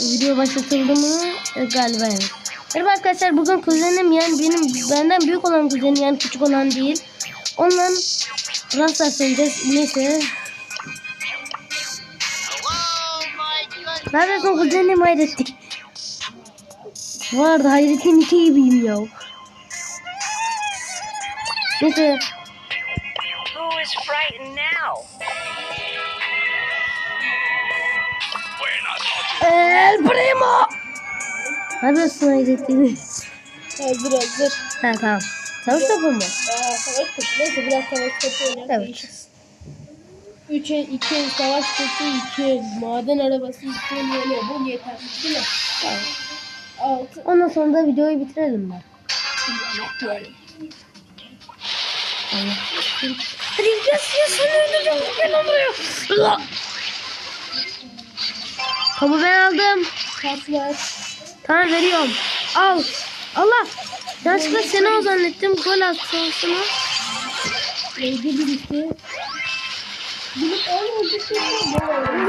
Video başlatıldı mı? E, galiba evet. Merhaba arkadaşlar bugün kuzenim yani benim benden büyük olan kuzenim yani küçük olan değil. Onunla Rasta söyleyeceğiz. Neyse. Neredesin kuzenim Hayrettin? Vardı Hayrettin iki gibiyim ya. Neyse. El Primo. Neredesin Hayrettin? Hazır hazır. Ha tamam. Savaş topu mu? Aa, savaş topu. Neyse biraz savaş topu oynayalım. Evet. Değişiriz. 3'e 2 savaş topu 2 maden arabası 2 voleybol yeter. Değil mi? Tamam. 6 Ondan sonra da videoyu bitirelim ben. Hadi gel ya sen öldüreceğim. Gel buraya. Topu ben aldım. Ver. Tamam veriyorum. Al. Allah. Yanlışlıkla seni o zannettim. Gol attı sana. Neydi birisi?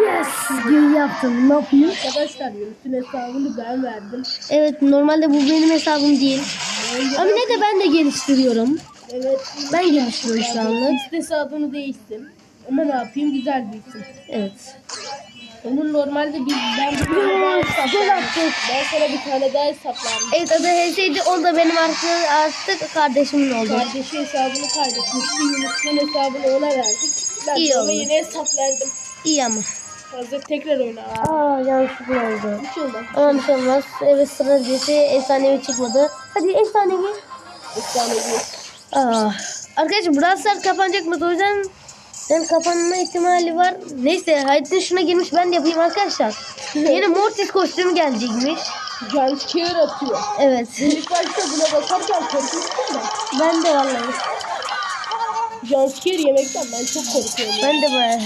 Yes. İyi yaptım. Ne yapayım? Arkadaşlar Yunus'un hesabını ben verdim. Evet normalde bu benim hesabım değil. Ama ne de ben de geliştiriyorum. Evet. Ben geliştiriyorum şu anlık. Hesabını değiştim. Ama ne yapayım güzel bir isim. Evet. Onun normalde bir ben bir tane daha. Ben sana bir tane daha hesaplarım. Evet adı HS'ydi. O da benim artık, artık kardeşimin oldu. Kardeşi hesabını kaybetmişti. Yunus'un hesabını ona verdik. Ben İyi oldu. yeni hesap verdim. İyi ama. Hazır tekrar oyna. Aa, yanlışlıkla oldu. şey olmaz. Ama bir şey olmaz. Evet sıra dizisi efsanevi çıkmadı. Hadi efsanevi. Efsane bir. Aa. Arkadaşlar Brawl Stars kapanacak mı? O yüzden yani kapanma ihtimali var. Neyse Hayatın şuna girmiş ben de yapayım arkadaşlar. Yeni Mortis kostümü gelecekmiş. Jumpscare atıyor. Evet. İlk başta buna bakarken korkmuştum da. ben de vallahi. Jumpscare yemekten ben çok korkuyorum. Ben de bayağı.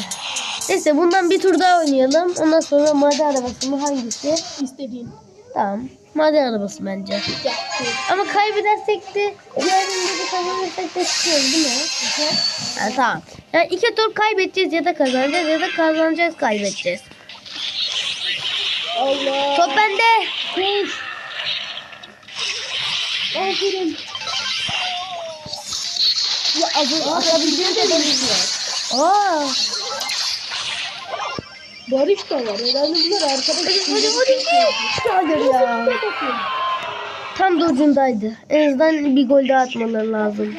Neyse bundan bir tur daha oynayalım. Ondan sonra maden arabası mı hangisi? İstediğin. Tamam. Maden arabası bence. Ama kaybedersek de diğerinde de kazanırsak da çıkıyoruz değil mi? Ha, tamam. Yani iki tur kaybedeceğiz ya da kazanacağız ya da kazanacağız kaybedeceğiz. Allah. Top bende. Koş. Aferin. Ya abi, atabildiğin de Aa. Barış da var. Herhalde bunlar arkadaş. Hadi hadi hadi. Hayır ya. Tam da ucundaydı. En azından bir gol daha atmaları lazım.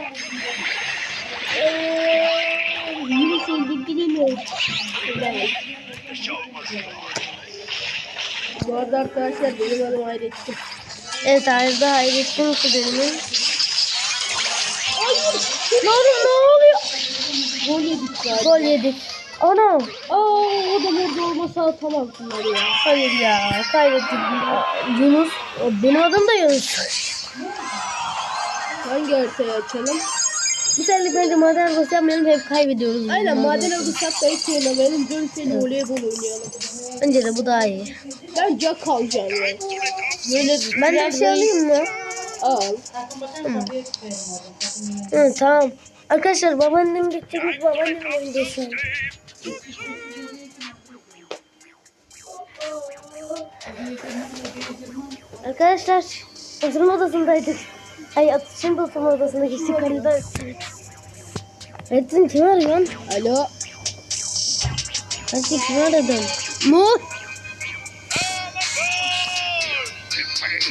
Yunus öldürdüremiyor. Bu arada arkadaşlar benim adım Hayrettin. Evet Arda Hayrettin Kudeli'nin. Ne oluyor ne oluyor? Gol yedik. Gol yedik. Ana. Aa o da orada olmasa atamaz bunları ya. Hayır ya kaybettik. Yunus. Benim adım da Yunus. Hangi haritayı açalım? Bir tane bence maden arabası yapmayalım hep kaybediyoruz. Aynen maden arabası. alırsak da hiç oynamayalım. Dönüşeli voleybol oynayalım. Bence de bu daha iyi. Ben Jack alacağım ya. Böyle Ben de bir şey alayım mı? Al. Hı, tamam. Arkadaşlar babaannem gidecekmiş babaannem oynayacak. Arkadaşlar oturma odasındaydık. Ay atışın da oturma odasına geçtik. Kalede. Ettin kim arıyorsun? Alo. Hadi kim aradın? Mu?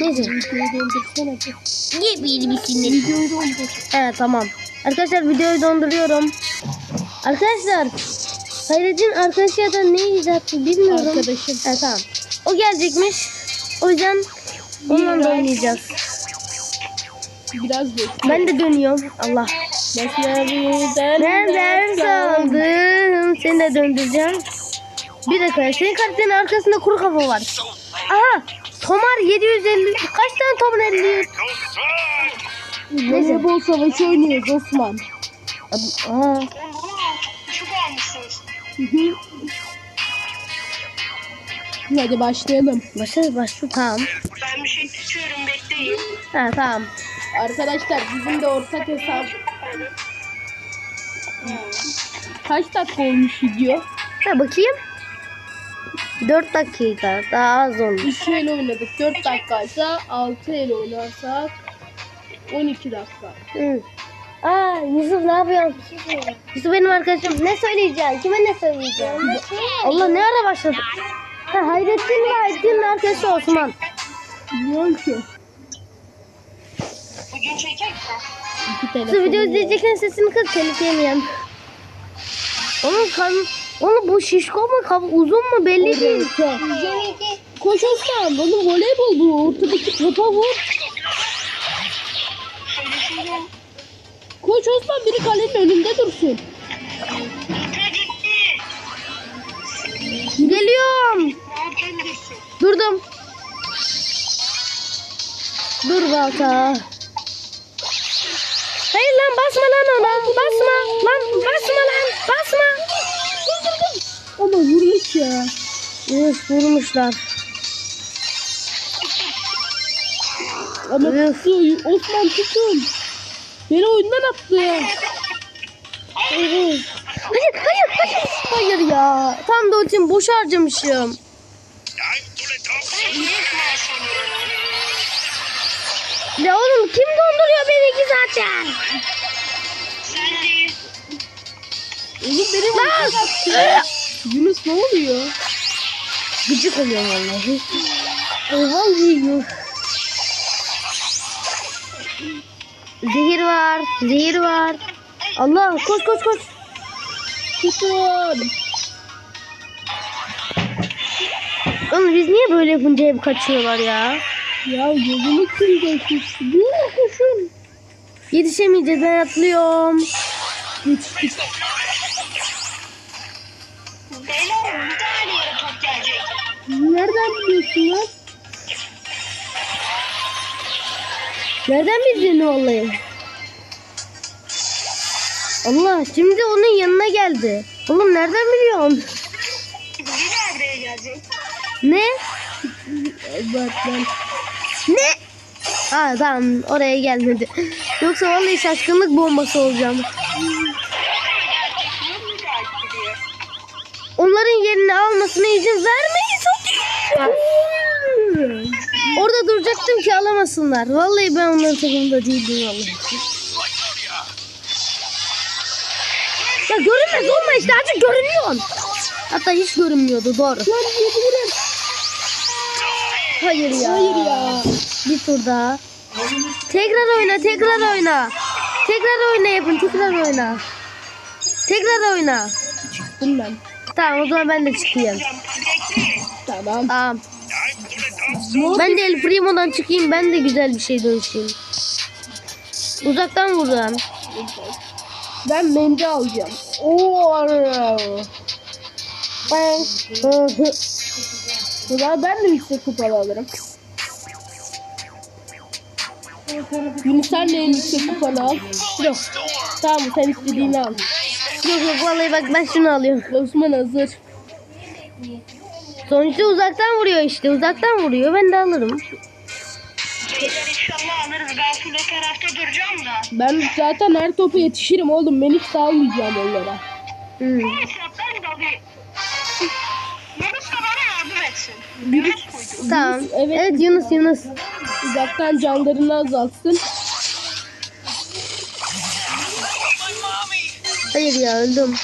Neyse. Videoyu dondursana. Niye bir misin? Videoyu dondur. Tamam. Arkadaşlar videoyu donduruyorum. Arkadaşlar Hayrettin arkadaşı ya da ne icattı bilmiyorum. Arkadaşım. Evet tamam. O gelecekmiş. O yüzden onunla da oynayacağız. Biraz bekle. Ben de dönüyorum. Allah. Başlarından Nereden saldın? Seni de döndüreceğim. Bir dakika. Senin karakterin arkasında kuru kafa var. Aha. Tomar 750. Kaç tane Tomar 50? Neyse. Voleybol savaşı oynuyoruz Osman. Aa. Hı hı. Hadi başlayalım. Başla başla. Tamam. Ben bir şey tutuyorum bekleyin. Ha tamam. Arkadaşlar bizim de ortak hesap. Kaç dakika olmuş video? Ha bakayım. 4 dakika daha az olmuş. 2 el oynadık. 4 dakikaysa 6 el oynarsak 12 dakika. Hı. Aa Yusuf ne yapıyorsun? Yusuf benim arkadaşım. Ne söyleyeceksin? Kime ne söyleyeceksin? Allah ne ara başladı? Ha, Hayrettin ve Hayrettin'in arkadaşı Osman. Bilmiyorum ki. Bugün çeker misin? Telefon video var. izleyeceksin sesini kız telif yemeyeyim. Oğlum kan... Oğlum bu şişko mu? Kab uzun mu? Belli değil. Koş Osman. Oğlum voleybol bu. Ortadaki topa vur. Koş Osman biri kalenin önünde dursun. Geliyorum. Durdum. Dur balta. Hayır lan basma lan ona. Basma. Lan basma lan. Basma. Ama vurmuş ya. Üf vurmuşlar. Ama tuttu. Osman tutun. Beni oyundan attı. Hayır hayır hayır. Hayır ya. Tam da için boş harcamışım. Ya oğlum kim donduruyor beni iki zaten? Oğlum benim Lan! Yunus ne oluyor? Gıcık oluyor vallahi. Oha yiyor. Zehir var. Zehir var. Allah koş koş koş. Tutun. Oğlum biz niye böyle yapınca hep kaçıyorlar ya? Ya yolumu kırıyorsun. Yürü koşun. Yetişemeyeceğiz ben atlıyorum. Geçtik. Beyler bir tane yere top gelecek. Nereden biliyorsun lan? Nereden bildin vallahi? Allah şimdi onun yanına geldi. Oğlum nereden biliyorsun? Bir buraya gelecek. Ne? Ben. Ne? Aa tamam oraya gelmedi. Yoksa vallahi şaşkınlık bombası olacağım. Onların yerini almasına izin vermeyiz. Orada duracaktım ki alamasınlar. Vallahi ben onların takımında değildim vallahi. Ya görünmez olma işte artık görünüyorsun. Hatta hiç görünmüyordu doğru. Hayır ya. Hayır ya. Bir tur daha. Tekrar oyna, tekrar oyna. Tekrar oyna yapın, tekrar oyna. Tekrar oyna. Çıktım ben. Tamam o zaman ben de çıkayım. Bekle. Tamam. Tamam. Ben de El Primo'dan çıkayım. Ben de güzel bir şey dönüşeyim. Uzaktan vuracağım. Ben mendil alacağım. Oo. Ben... Zaman ben de yüksek kupalı alırım. Yunus sen de en yüksek kupalı al. yok. Tamam sen istediğini al. Yok yok vallahi bak ben şunu alıyorum. Osman hazır. Sonuçta uzaktan vuruyor işte. Uzaktan vuruyor. Ben de alırım. Beyler inşallah alırız. Ben full o tarafta duracağım da. Ben zaten her topa yetişirim oğlum. Ben hiç salmayacağım onlara. Hmm. Neyse ben de alayım. Yunus da bana yardım etsin. Yunus, Tamam. evet. Evet Yunus Yunus. uzaktan canlarını azaltsın. Hayır ya öldüm.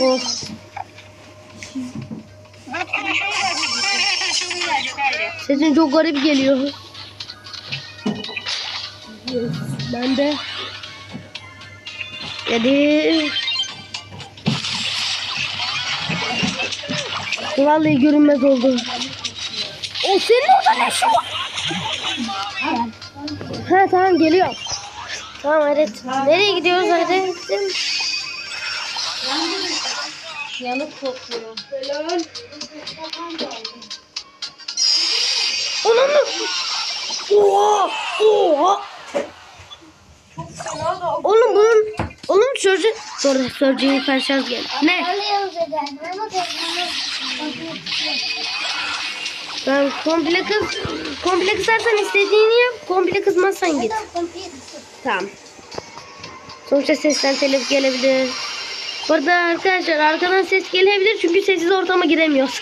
Of. Gelecek haydi. Sesin çok garip geliyor. Ben de Hadi. Vallahi görünmez oldu. O senin orada ne şu? Ha tamam geliyor. Tamam evet. Nereye gidiyoruz hadi? Yanık kokuyor. Helal. Onun Oha! Oha! Oğlum bunun Oğlum sörcü Sonra yukarı şarj geldi. Ne? Ben komple kız komple kızarsan istediğini yap. Komple kızmazsan git. Tamam. Sonuçta sesten telif gelebilir. Bu arada arkadaşlar arkadan ses gelebilir çünkü sessiz ortama giremiyoruz.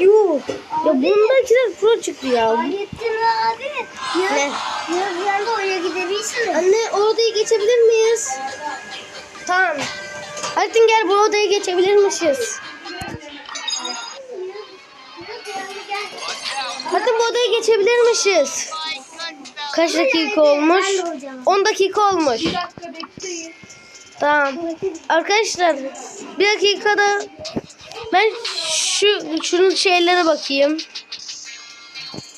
Yuh. Ya bunda ikisi pro çıktı ya. Fahrettin abi. Ne? Yaz bir anda oraya gidebilirsiniz. Anne o odayı geçebilir miyiz? Tamam. Altin gel bu odaya geçebilirmişiz. Bakın bu odaya geçebilirmişiz. Kaç dakika olmuş? 10 dakika olmuş. Tamam. Arkadaşlar bir dakikada ben şu şunun şeylere bakayım.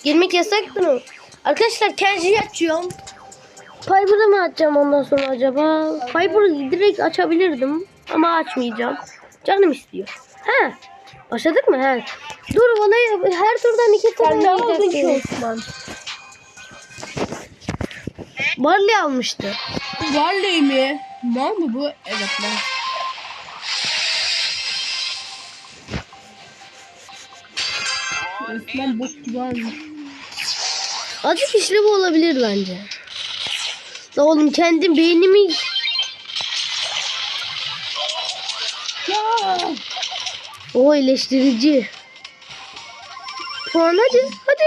Girmek yasak mı? Arkadaşlar Kenji'yi açıyorum. Piper'ı mı açacağım ondan sonra acaba? Piper'ı direkt açabilirdim ama açmayacağım. Canım istiyor. Ha. Başladık mı? He. Dur bana her turdan iki Sen tane ne aldın ki. Osman? Barley almıştı. Varley mi? Mal mı bu? Evet lan. Osman bok gibi almış. Azıcık işlevi olabilir bence. La oğlum kendim beynimi o eleştirici. Puan hadi hadi.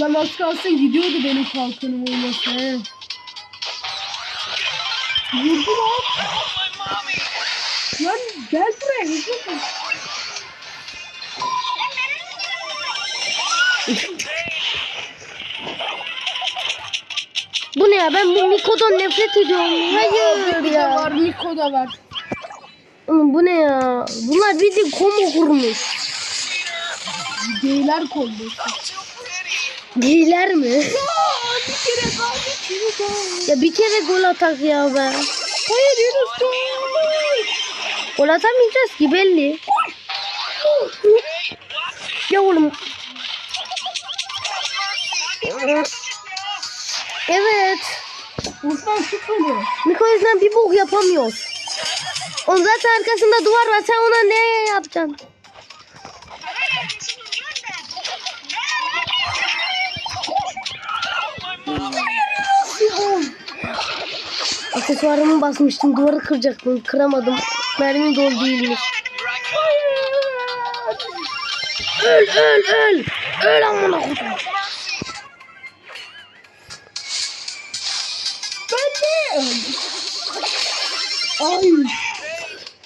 Lan az kalsın gidiyordu benim kalkanım olmasa. he. Vurdu lan. Lan gel buraya hızlı ol. Bu ne ya ben bu Miko'dan nefret ediyorum. Hayır Bir de ya. var Miko da var. Oğlum bu ne ya? Bunlar bildiğin komo kurmuş. Geyler koldu. Geyler mi? bir kere kaldı şimdi ya bir kere gol atak ya ben. Hayır Yunus gol. Gol atamayacağız ki belli. Ya oğlum. Evet. Tut onu. Miko yüzünden bir bok yapamıyoruz. Onun zaten arkasında duvar var. Sen ona ne yapacaksın? Aksesuarımı basmıştım. Duvarı kıracaktım. Kıramadım. Mermi dolu değilmiş. Öl öl öl. Öl amına kodum. Ben de öldüm. Ay.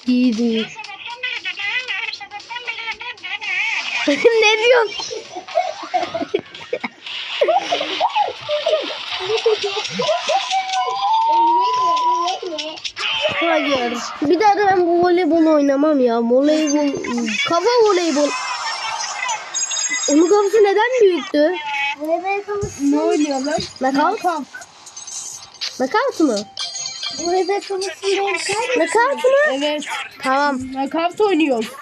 İyiydi. ne diyorsun? Hayır. Bir daha da ben bu voleybol oynamam ya. Voleybol, kafa voleybol. Onun kafası neden büyüktü? Ne oynuyorlar? Knockout? Knockout mu? Evet. Tamam. Nakavt oynuyoruz.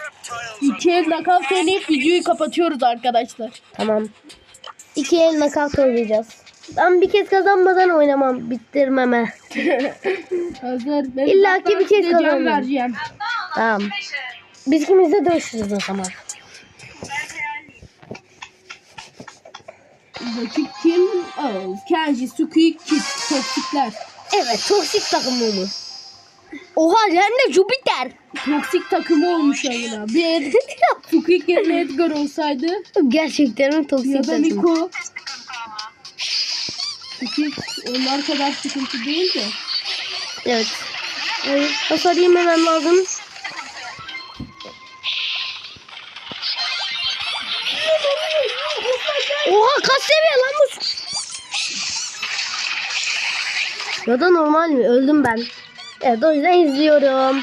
İki el nakavt oynayıp videoyu kapatıyoruz arkadaşlar. Tamam. İki el knockout oynayacağız. Ben bir kez kazanmadan oynamam. Bittirmeme. Hazır. Ben İlla ki bir kez vereceğim. Tamam. Biz ikimiz de dövüşürüz o zaman. Rakip kim? Oğuz, Kenji, Squeak, Kit, Toksikler. Evet. Toksik takımımız. Oha hem de Jupiter. Toksik takımı olmuş ayına. Bir el Squeak yerine Edgar olsaydı Gerçekten mi toksik ya da takım? Miko. Squeak onlar kadar sıkıntı değil de. Evet. Ay, hasar yememem lazım. Oha kaç seviye lan bu? Ya da normal mi? Öldüm ben. Evet o yüzden izliyorum.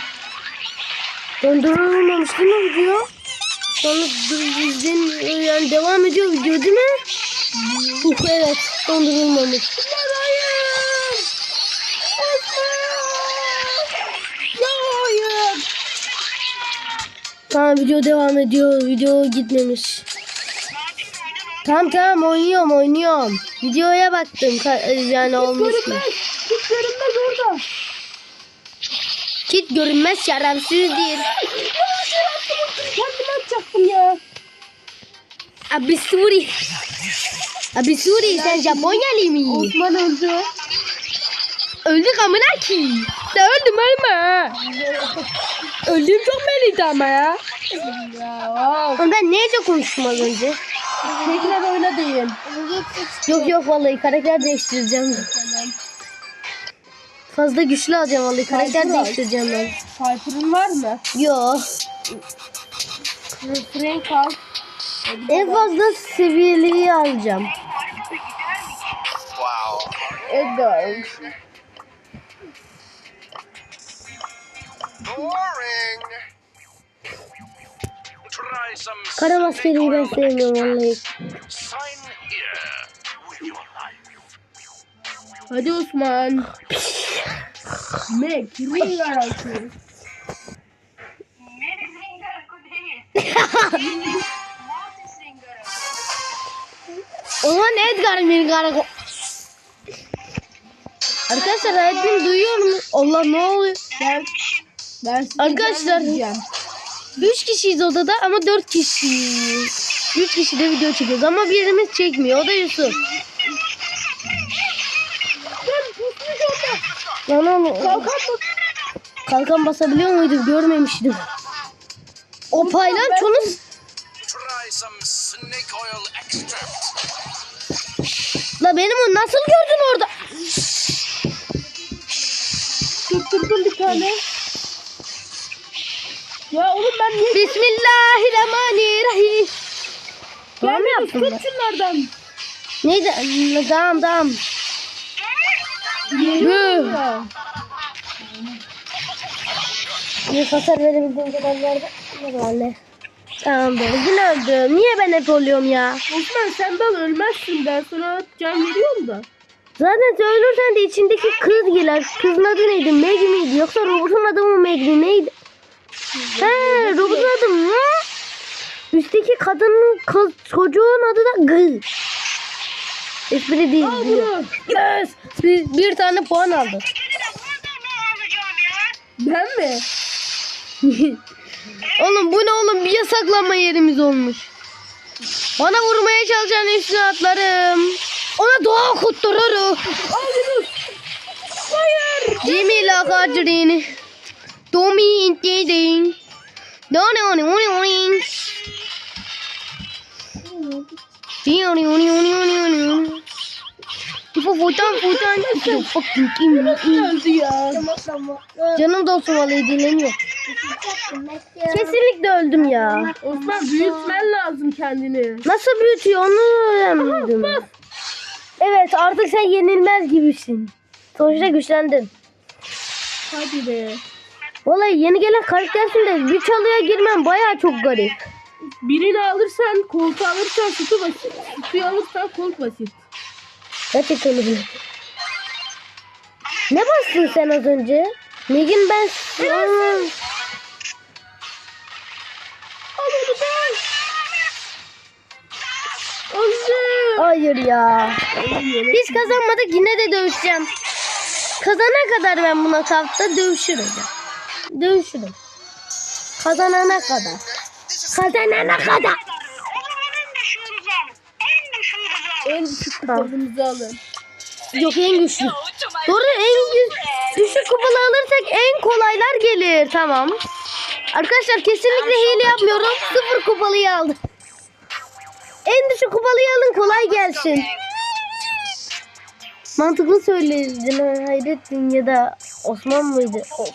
Döndürülmemiş değil mi video? Sonra izlen yani devam ediyor video değil mi? Uh, evet dondurulmamış. Hayır. Hayır. Tamam video devam ediyor. Video gitmemiş. Tamam tamam oynuyorum oynuyorum. Videoya baktım yani olmuş mu? Görünmez. Hiç görünmez orada. Kit görünmez şerefsizdir. Kendimi atacaktım ya. Abi Suri. Abi Suri sen Japonyalı mı? Osman öldü. Öldük amına ki. Da öldüm ama. Öldüğüm çok belliydi ama ya. Ya wow. Ben neyce konuştum az önce? Tekrar oyna deyin. Yok yok vallahi karakter değiştireceğim. Fazla güçlü alacağım vallahi karakter al. değiştireceğim ben. Piper'ın var mı? Yok. Frank al. En fazla seviyeliği alacağım. Edgar. Boring. Try some Kara maskeliyi ben sevmiyorum vallahi. sign here with your life. Hadi Osman. Mac, ring arası. Benim Ringar o değil. Zaman Edgar Mirgar. Arkadaşlar hayatım duyuyor mu? Allah ne oluyor? Ben, ben Arkadaşlar- diyeceğim. Üç kişiyiz odada ama dört kişiyiz. Üç kişi de video çekiyoruz ama birimiz çekmiyor. O da Yusuf. Oğlum. Kalkan, Kalkan basabiliyor muydu? Görmemiştim. O extract. La benim o nasıl gördün orada? Tutturdum bir tane. Ya oğlum ben niye Bismillahirrahmanirrahim. Tamam mı yaptın Tut şunlardan. Neydi? Tamam tamam. Ya. Bir hasar verebildiğim kadar verdi. Herhalde. Tamamdır. Yine öldüm. Niye ben hep oluyorum ya? Osman sen ben ölmezsin ben sana can veriyorum da. Zaten sen ölürsen de içindeki kız gelir. Kızın adı neydi? Meg miydi? Yoksa robotun adı mı Meg'di? Neydi? He robotun adı mı? Üstteki kadının kız çocuğun adı da G. Espri değil. Al bunu. Yes. Bir, bir tane puan aldı. Ben mi? Oğlum bu ne oğlum? Bir yasaklanma yerimiz olmuş. Bana vurmaya çalışan üstüne atlarım. Ona doğa kuttururuz. Al Yunus. Hayır. Cemila Kadri'ni. Domi intedin. Doni oni oni oni. Di oni oni oni oni oni. Tipo futan futan. Tipo fucking kim. Canım dostum vallahi dinleniyor. Kesinlikle öldüm ya. Osman büyütmen lazım kendini. Nasıl büyütüyor onu öğrenmedim. Evet artık sen yenilmez gibisin. Sonuçta güçlendin. Hadi be. Vallahi yeni gelen karaktersin de bir çalıya girmen baya çok garip. Birini alırsan koltuğu alırsan sütü basit. Sütü alırsan kolt basit. Gerçekten öyle. Ne bastın sen az önce? Megin ben... Aa. Hayır ya. Hiç kazanmadık yine de dövüşeceğim. Kazana kadar ben buna kapta dövüşürüm. Dövüşürüm. Kazanana kadar. Kazanana kadar. En düşük kupalarımızı alın. Yok en güçlü. Doğru en gü- düşük kupalı alırsak en kolaylar gelir. Tamam. Arkadaşlar kesinlikle hile yapmıyorum. Sıfır kupalıyı aldım. En düşük kupalıyı alın kolay gelsin. Mantıklı söyledin ha, Hayrettin ya da Osman mıydı? O-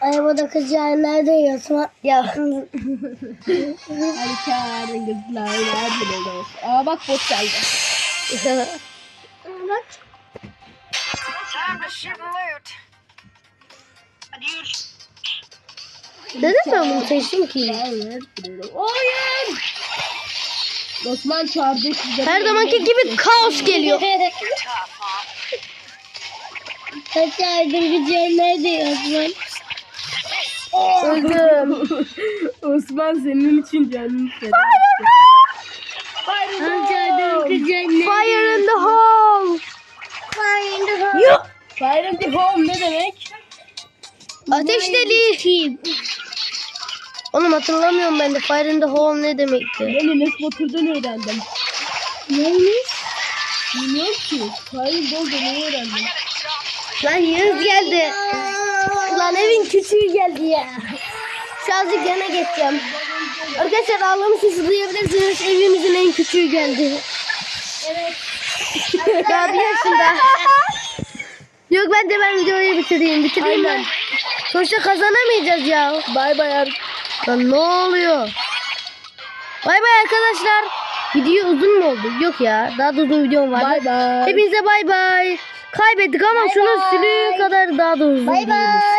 Arabada kızcağın nerede Osman? Ya. Harika renkler nerede olsun. Aa bak bot geldi. Bak. Neden ben bunu seçtim ki? Hayır. Osman çağırdı size. Her zamanki gibi kaos geliyor. Kaç aydır gücün nerede Osman? Öldüm. Osman senin için canını feda. Fire in the hole. Yok. Fire in the home ne demek? Ateş deli. Oğlum hatırlamıyorum ben de Fire in the Hole ne demekti. Ben Enes Batur'dan öğrendim. Neymiş? Bilmiyorum ki. Fire in the home'dan öğrendim. Lan Yağız geldi. Lan evin küçüğü geldi ya. Şu azıcık yana geçeceğim. Arkadaşlar ağlama sesi duyabilirsiniz. Evimizin en küçüğü geldi. Evet. Daha bir yaşında. Yok ben de ben videoyu bitireyim. Bitireyim ben. Sonuçta kazanamayacağız ya. Bay bay ar- Lan ne oluyor? Bay bay arkadaşlar. Video uzun mu oldu? Yok ya. Daha da uzun videom var. Bay bay. Hepinize bay bay. Kaybettik ama şunu sülüğü kadar daha da uzun. Bay bay.